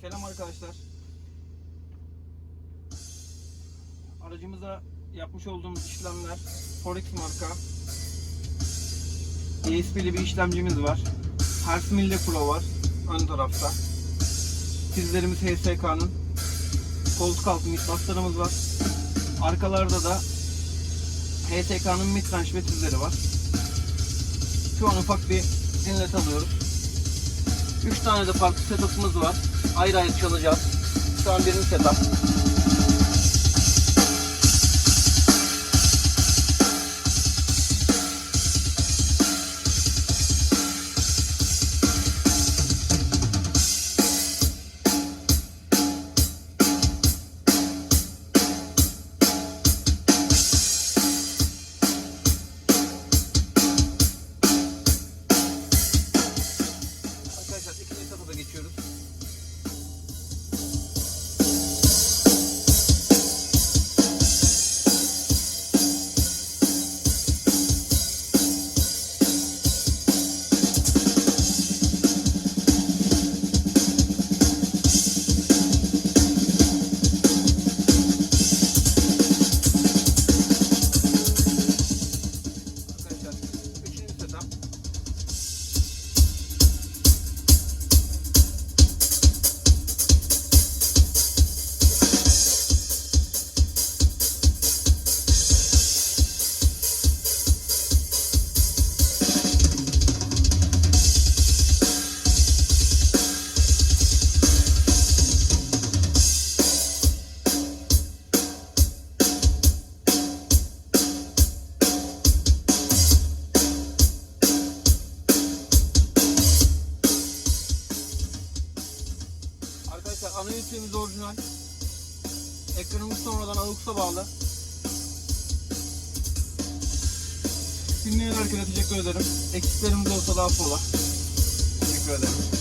Selam arkadaşlar. Aracımıza yapmış olduğumuz işlemler Forex marka ESP'li bir işlemcimiz var. Hertz Mille Pro var ön tarafta. Prizlerimiz HSK'nın. Koltuk altı mitbaslarımız var. Arkalarda da HSK'nın mitranş ve prizleri var. Şu an ufak bir dinlet alıyoruz. 3 tane de farklı setup'ımız var. Ayrı ayrı çalacağız. Şu an birinci setup. Arkadaşlar ikinci setup'a geçiyoruz. Arkadaşlar ana ünitemiz orijinal. Ekranımız sonradan AUX'a bağlı. Dinleyen herkese teşekkür ederim. Eksiklerimiz olsa da affola. Teşekkür ederim.